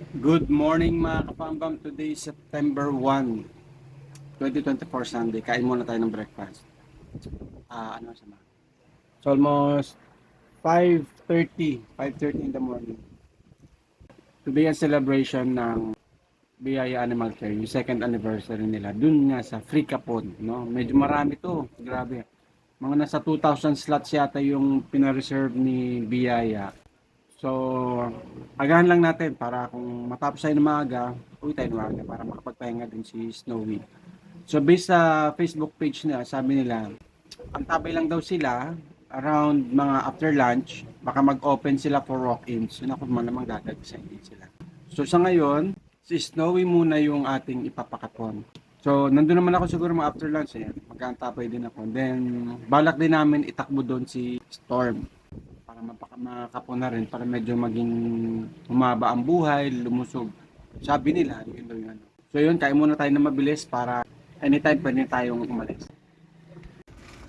Good morning mga kapambam. Today September 1, 2024 Sunday. Kain muna tayo ng breakfast. Ah, ano sa? It's almost 5.30. 5.30 in the morning. Today ang celebration ng Biyaya Animal Care, yung second anniversary nila. Dun nga sa Free Capon, no? Medyo marami to. Grabe. Mga nasa 2,000 slots yata yung pinareserve ni Biyaya. So, agahan lang natin para kung matapos tayo ng maaga, uwi tayo ng para makapagpahinga din si Snowy. So, based sa Facebook page nila, sabi nila, ang tabay lang daw sila around mga after lunch, baka mag-open sila for walk-ins. Yun ako malamang dadagisan din sila. So, sa ngayon, si Snowy muna yung ating ipapakapon. So, nandun naman ako siguro mga after lunch eh. Magkantapay din ako. Then, balak din namin itakbo doon si Storm para mapaka makapon na rin para medyo maging humaba ang buhay, lumusog. Sabi nila, yun daw yun. So yun, kain muna tayo na mabilis para anytime pwede tayong umalis.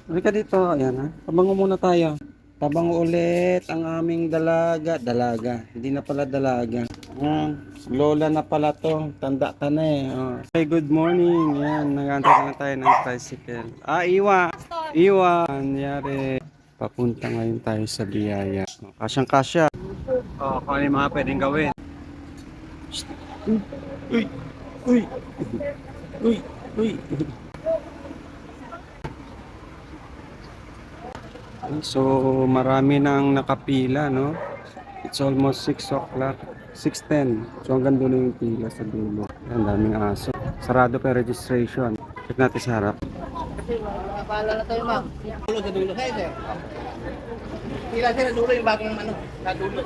Halika dito, ayan ha. Tabango muna tayo. Tabango ulit ang aming dalaga. Dalaga, hindi na pala dalaga. Ah, lola na pala to. Tanda ka na eh. Oh. Hey, good morning. Yan, nag-antay na tayo ng tricycle. Ah, Iwa. Iwa. Nangyari. Papunta ngayon tayo sa biyaya. Kasyang kasya. Oh, kung ano yung mga pwedeng gawin. Uy! Uy! Uy! Uy! So, marami nang nakapila, no? It's almost 6 o'clock. 6.10. So, hanggang doon yung pila sa dulo. Ang daming aso. Sarado pa registration. Check natin sa harap. Paalala tayo, ma'am. Dulo sa dulo. Sa'yo, sir. Pila sir, dulo yung bagong ano, sa dulo.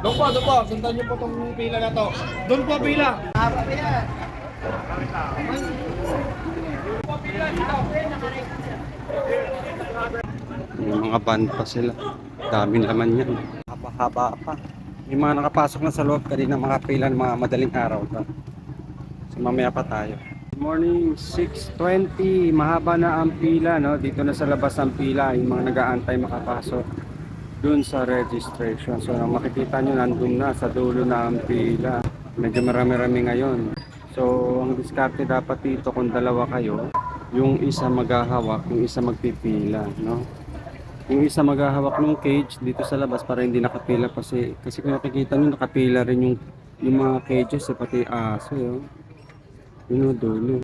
Doon po, doon po. Sundan niyo po itong pila na to. Doon po pila. Haba pa yan. Yung mga van pa sila. Daming laman yan. Haba-haba pa. Yung mga nakapasok na sa loob kanina mga pila ng mga madaling araw pa. So mamaya pa tayo. Morning, 6.20. Mahaba na ang pila, no? Dito na sa labas ang pila. Yung mga nag-aantay makapasok dun sa registration. So makikita nyo nandun na sa dulo na ang pila. Medyo marami-rami ngayon. So ang diskarte dapat dito kung dalawa kayo, yung isa maghahawak, yung isa magpipila, no? Yung isa maghahawak ng cage dito sa labas para hindi nakapila kasi kasi kung nakikita nyo nakapila rin yung yung mga cages eh, pati aso yun. Yun o, dulo.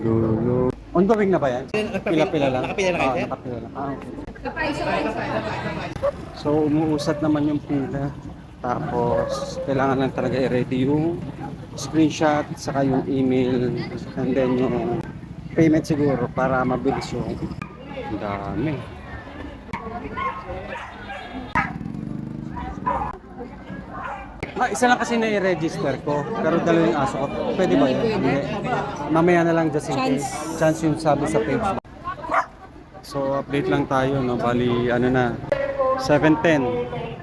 Dulo. Ongoing na ba yan? Pila-pila lang? Nakapila na kayo, Ah, sir? nakapila lang. Ah, okay. So, umuusat naman yung pila. Tapos, kailangan lang talaga i-ready yung screenshot, saka yung email, and then yung payment siguro para mabilis yung ang dami. Ah, isa lang kasi na-register ko, pero dalawa yung aso ko. Pwede ba yun? Hindi. Mamaya na lang just in case. Chance yung sabi sa page. So, update lang tayo, no? Bali, ano na, 7.10.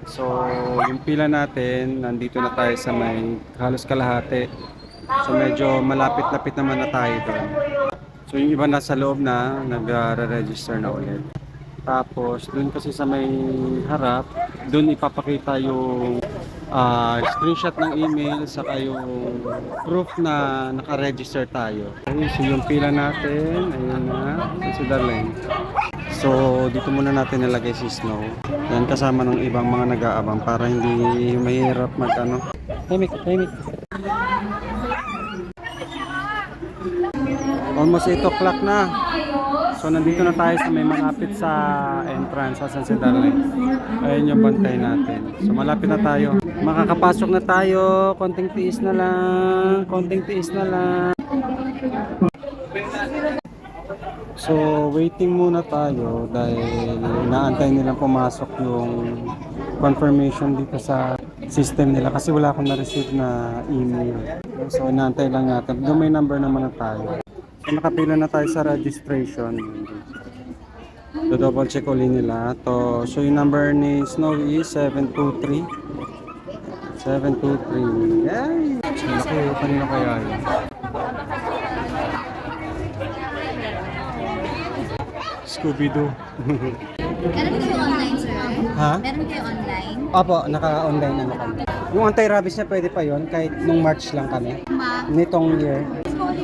So, yung pila natin, nandito na tayo sa may halos kalahati. So, medyo malapit-lapit naman na tayo doon. So, yung iba nasa loob na, nag-register na ulit. Tapos, doon kasi sa may harap, doon ipapakita yung ah, screenshot ng email saka yung proof na naka-register tayo. Okay, so yung pila natin, ayun na, si Darlene. So, dito muna natin nilagay si Snow. Yan kasama ng ibang mga nag-aabang para hindi mahirap mag ano. Tahimik, tahimik. Almost 8 o'clock na. So, nandito na tayo sa may malapit sa entrance sa San Darlene. Ayun yung bantay natin. So, malapit na tayo. Makakapasok na tayo. Konting tiis na lang. Konting tiis na lang. So, waiting muna tayo dahil inaantay nilang pumasok yung confirmation dito sa system nila kasi wala akong na-receive na email. So, inaantay lang natin. Doon may number naman na tayo. So, nakapila na tayo sa registration. Do double check ulit nila. To, so, yung number ni Snow is 723. 723. Yay! Laki, kanina kaya yun. Scooby-Doo. Meron kayo online, sir? Ha? Meron kayo online? Opo, naka-online ano kami. Yung anti-rabies niya pwede pa yon kahit nung March lang kami. Ma, Nitong year.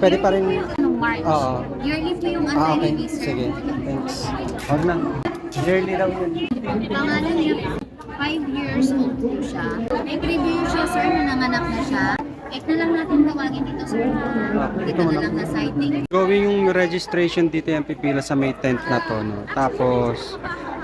Pwede pa rin. March. Oo. Yearly po yung Ah, okay. anti-rabies, sir. Sige. Thanks. Huwag na. Yearly daw yun. Pangalan niya, 5 years old po siya. May preview siya, sir, na nanganak na siya. Ek na lang natin tawagin dito, sir. Kita na lang na sighting. Gawin yung registration dito yung pipila sa May 10th na to. No? Tapos,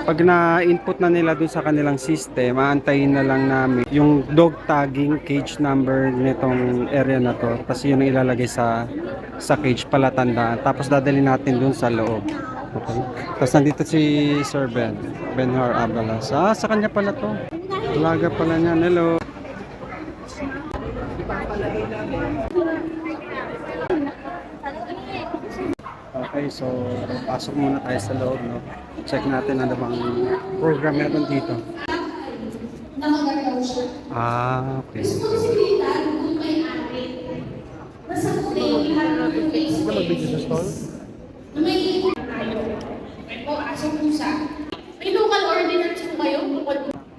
pag na-input na nila dun sa kanilang system, aantayin na lang namin yung dog tagging cage number nitong area na to. Tapos yun ang ilalagay sa sa cage palatandaan. Tapos dadali natin dun sa loob. Okay. Tapos nandito si Sir Ben. Benhar Abalas. Ah, sa kanya pala to. Alaga pala niya. Hello. Okay, so pasok muna tayo sa loob, no? Check natin ano bang program meron dito. Ah, okay. May local ordinance po kayo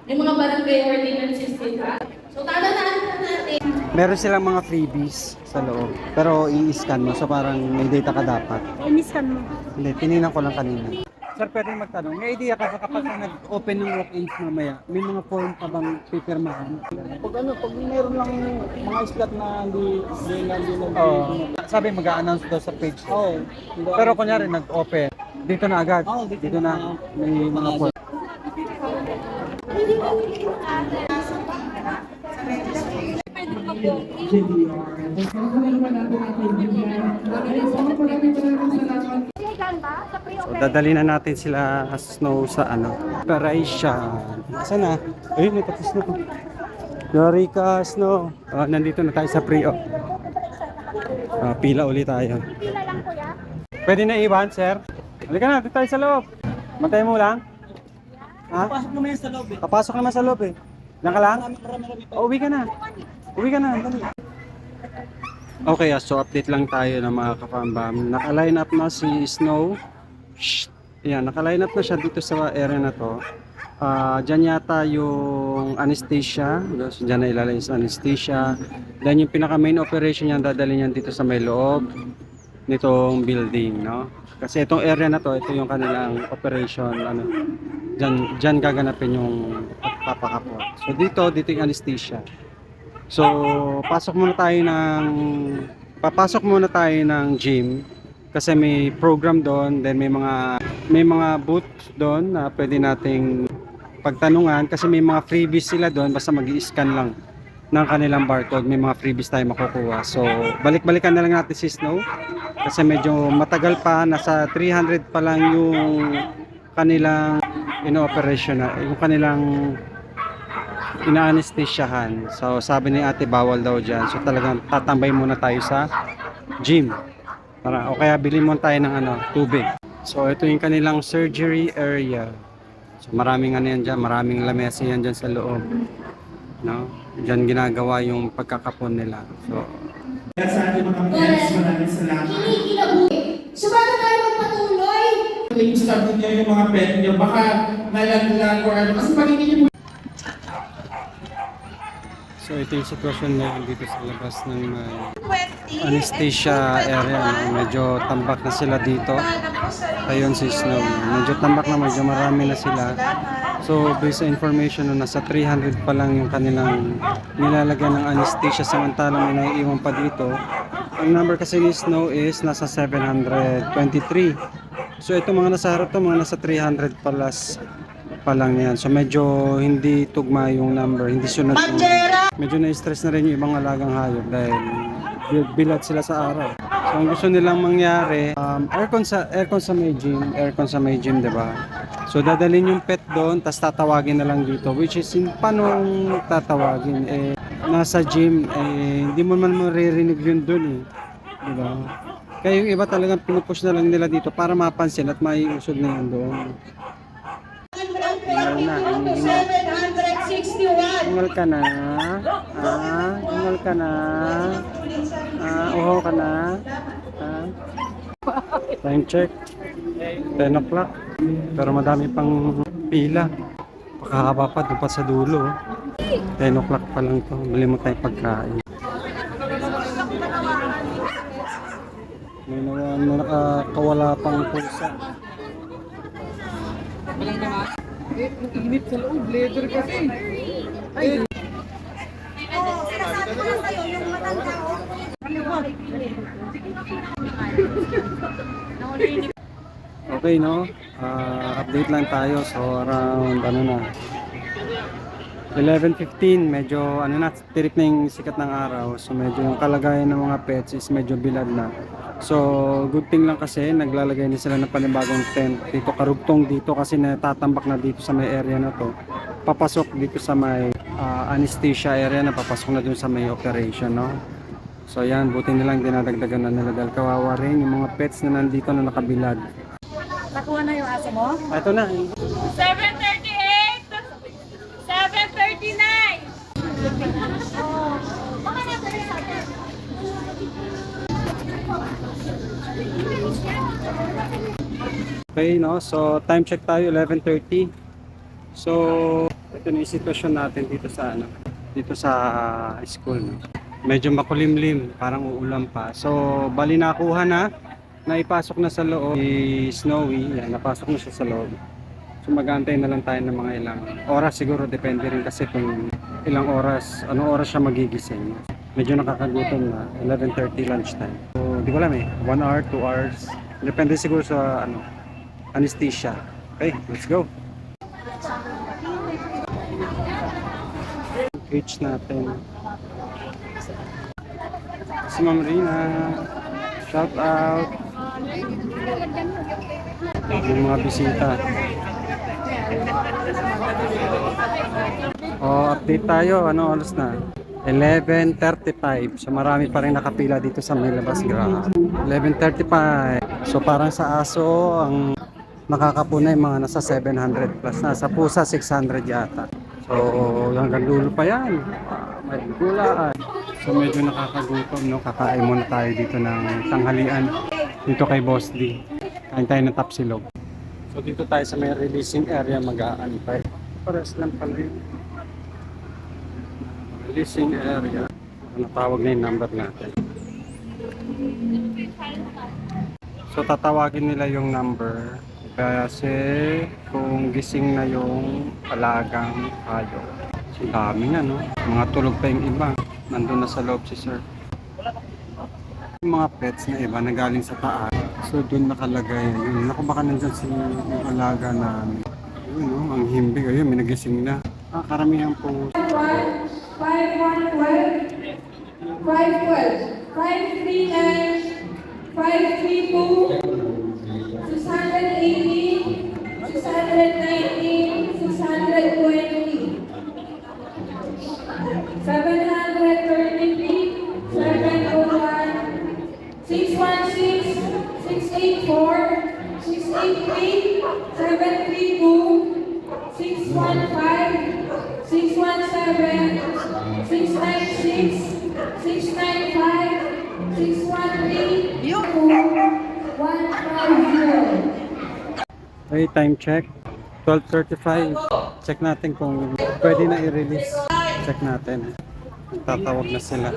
may mga barangay ordinances din ba? So tatandaan na natin Meron silang mga freebies sa loob. Pero i-scan mo, so parang may data ka dapat. I-miscan mo. Hindi, tininan ko lang kanina. Sir, pwede magtanong. May idea ka ba kapag ka nag-open ng walk-ins mamaya, may mga form pa bang pipirmahan? Pag ano, pag meron lang mga slot na hindi hindi na hindi na Oo. sabi mag-a-announce daw sa page. Oo. Pero kunyari nag-open, dito na agad. Oo, dito dito na na. may mga form. So, dadali na natin sila snow sa ano, Operation. Saan na? Ayun, tapos na. Eureka Snow. Ah, nandito na tayo sa pre-op. Ah, pila ulit tayo. Pila lang, kuya. Pwede na iwan, sir? Halika na, dito tayo sa loob. Matay mo lang. Ha? Pasok naman sa loob eh. Papasok naman sa loob eh. Diyan ka lang? Marami-rami pa. O, uwi ka na. Uwi ka na. Dali. Okay, ah, so update lang tayo ng mga kapambam. Naka-line up na si Snow. Shh. Yan, naka-line up na siya dito sa area na to. Ah, diyan yata yung anesthesia. So, diyan na ilalagay sa anesthesia. Then yung pinaka main operation niya, dadali niyan dito sa may loob nitong building, no? Kasi itong area na to, ito yung kanilang operation, ano, diyan, diyan gaganapin yung pagpapakapot. So dito, dito yung anesthesia. So, pasok muna tayo ng papasok muna tayo ng gym. Kasi may program doon, then may mga may mga booth doon na pwede nating pagtanungan. Kasi may mga freebies sila doon basta magi-scan lang ng kanilang barcode, may mga freebies tayo makukuha. So, balik-balikan na lang natin si Snow. Kasi medyo matagal pa, nasa 300 pa lang yung kanilang ino-operation na, yung kanilang ina-anesthesiahan. So sabi ni ate bawal daw dyan. So talagang tatambay muna tayo sa gym. Para, o kaya bilhin muna tayo ng ano, tubig. So ito yung kanilang surgery area. So maraming ano yan dyan, maraming lamesa yan dyan sa loob. No? Dyan ginagawa yung pagkakapon nila. So Kaya sa ating mga friends, maraming salamat. kinikilabuhi. So bago tayo magpatuloy, Yung start niyo yung mga pet niyo, baka nalaglag or ano. Kasi pag hindi niyo So ito yung sitwasyon ngayon dito sa labas ng uh, anesthesia area. Medyo tambak na sila dito. Ayun si Snow. Medyo tambak na, medyo marami na sila. So based sa information no, nasa 300 pa lang yung kanilang nilalagyan ng anesthesia samantalang may naiiwan pa dito. Ang number kasi ni Snow is nasa 723. So ito mga nasa harap to, mga nasa 300 plus pa lang yan. So medyo hindi tugma yung number, hindi sunod yung... Medyo na-stress na rin yung ibang alagang hayop dahil bil- bilad sila sa araw. So ang gusto nilang mangyari, um, aircon sa aircon sa may gym, aircon sa may gym, 'di ba? So dadalhin yung pet doon, tapos tatawagin na lang dito. Which is in paano tatawagin eh nasa gym eh hindi mo man maririnig yun doon eh. 'Di ba? Kaya yung iba talagang pinupush na lang nila dito para mapansin at maiusog na yun doon. Ingal na, ingal. 761. Ingal ka na. Ah, ingal ka na. Ah, uho ka na. Ah. Time check. 10 o'clock. Pero madami pang pila. Pakahaba pa doon sa dulo. oh. 10 o'clock pa lang to. Bili mo tayo pagkain. May, may nakakawala pang pusa. Init sa loob, leather kasi. Okay, no? Ah, update lang tayo. So, around, ano na, 11.15, medyo, ano na, tirik na yung sikat ng araw. So, medyo yung kalagayan ng mga pets is medyo bilad na. So, good thing lang kasi, naglalagay na sila ng panibagong tent dito, karugtong dito kasi natatambak na dito sa may area na to. Papasok dito sa may ah, anesthesia area na papasok na dun sa may operation, no? So, yan, buti nilang dinadagdagan na nila dahil kawawa rin yung mga pets na nandito na nakabilad. Nakuha na yung aso mo? Ito na, 738! 739! Okay, no? So, time check tayo, 11.30. So, ito na yung sitwasyon natin dito sa, ano, dito sa school, no? Medyo makulimlim, parang uulan pa. So, bali nakuha na, naipasok na sa loob, si Snowy, yan, napasok na siya sa loob. So, mag-aantay na lang tayo ng mga ilang oras siguro, depende rin kasi kung ilang oras, anong oras siya magigising. Medyo nakakagutom na, 11.30 lunchtime. So, di ko alam eh, 1 hour, 2 hours, depende siguro sa, ano, anesthesia. Okay, let's go. Cage natin. Si Ma'am Rina. Shout out. Yung mga bisita. Oh, update tayo. Ano oras na? 11.35. So marami pa rin nakapila dito sa may labas. Grabe. 11.35. So parang sa aso, ang nakakapunay mga nasa 700 plus na. Sa pusa, 600 yata. So hanggang dulo pa yan. May gulaan. So medyo nakakagutom, no? Kakain muna tayo dito ng tanghalian. Dito kay Boss D. Kain tayo ng tapsilog. So dito tayo sa may releasing area mag-aantay. Pares lang pala yun. Releasing area. Ano tawag na yung number natin. So tatawagin nila yung number kasi kung gising na yung alagang hayo. So dami na no. Mga tulog pa yung iba. Nandun na sa loob si sir. Yung mga pets na iba na galing sa taas. So doon nakalagay yun. Naku baka nandyan si yung alaga namin. Yun no, ang himbing. Ayun, may nagising na. Ah, karamihan po. five one twelve. Five twelve. Five three nine. Five three two. Okay, time check. 12.35. Check natin kung pwede na i-release. Check natin. Tatawag na sila.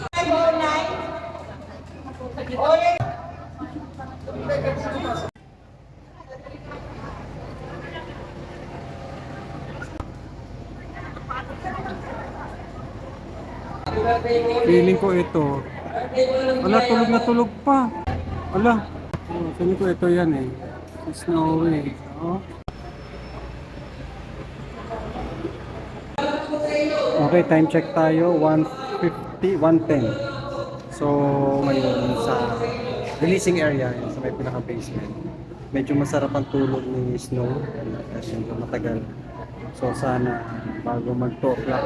Feeling ko ito. Ala, tulog na tulog pa. Ala, feeling ko ito yan eh. Snowy. Okay, time check tayo. 150, 110. So, ngayon sa releasing area, sa may pinaka-basement. Medyo masarap ang tulog ni Snow. Kasi medyo matagal. So, sana bago mag 2 o'clock,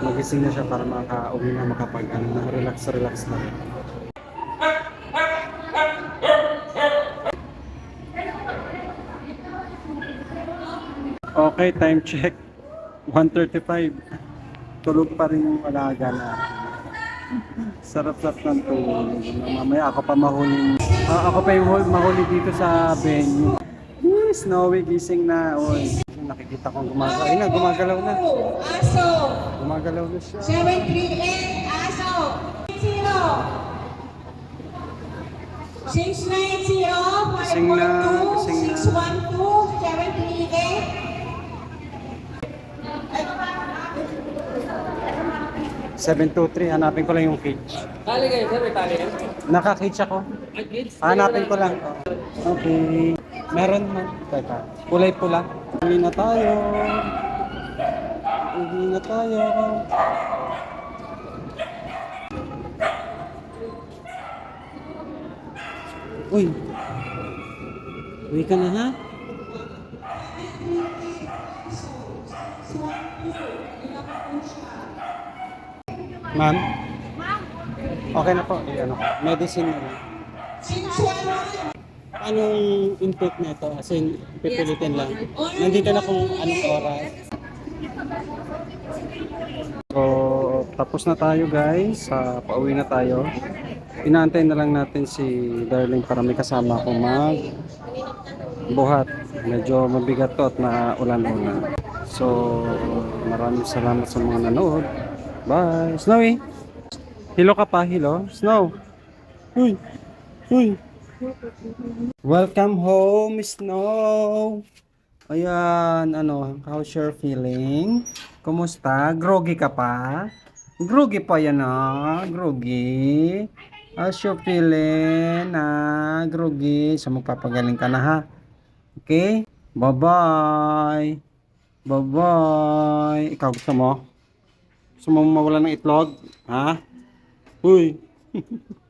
magising na siya para makauwi na makapag ano, na relax na. Okay, time check. 1.35. Tulog pa rin yung alaga na. Sarap-sarap ng tulog. Mamaya ako pa mahuli. Ah, ako pa yung hul- mahuli dito sa venue. Snowy gising na. Oy. nakikita kong gumagalaw. Ayun na, gumagalaw na. Aso. Gumagalaw na siya. 738, Aso. 0. 690, Gising na, gising na. 612, 738. 723, hanapin ko lang yung cage. Tali kayo, sir. Tali yan. Naka-cage ako. Hanapin ko lang. Okay. Meron man. Teka. Kulay pula. Uwi na tayo. Uwi na tayo. Uy. Uwi ka na ha? Ma'am? Okay na po. Ano, medicine na lang. Anong intake nito? As in, pipilitin lang. Nandito na kung anong oras. So, tapos na tayo guys. Sa pauwi na tayo. Inaantay na lang natin si Darling para may kasama akong mag buhat. Medyo mabigat to at naulan-ulan. So, maraming salamat sa mga nanood. Bye! Snowy! Hilo ka pa, hilo. Snow! Uy! Uy! Welcome home, Snow! Ayan, ano, how's your feeling? Kumusta? Groggy ka pa? Groggy pa yan ah, groggy. How's your feeling? Ah, groggy. So magpapagaling ka na ha. Okay? Bye-bye. Bye-bye. Ikaw gusto mo? Gusto mo mawala ng itlog? Ha? Uy.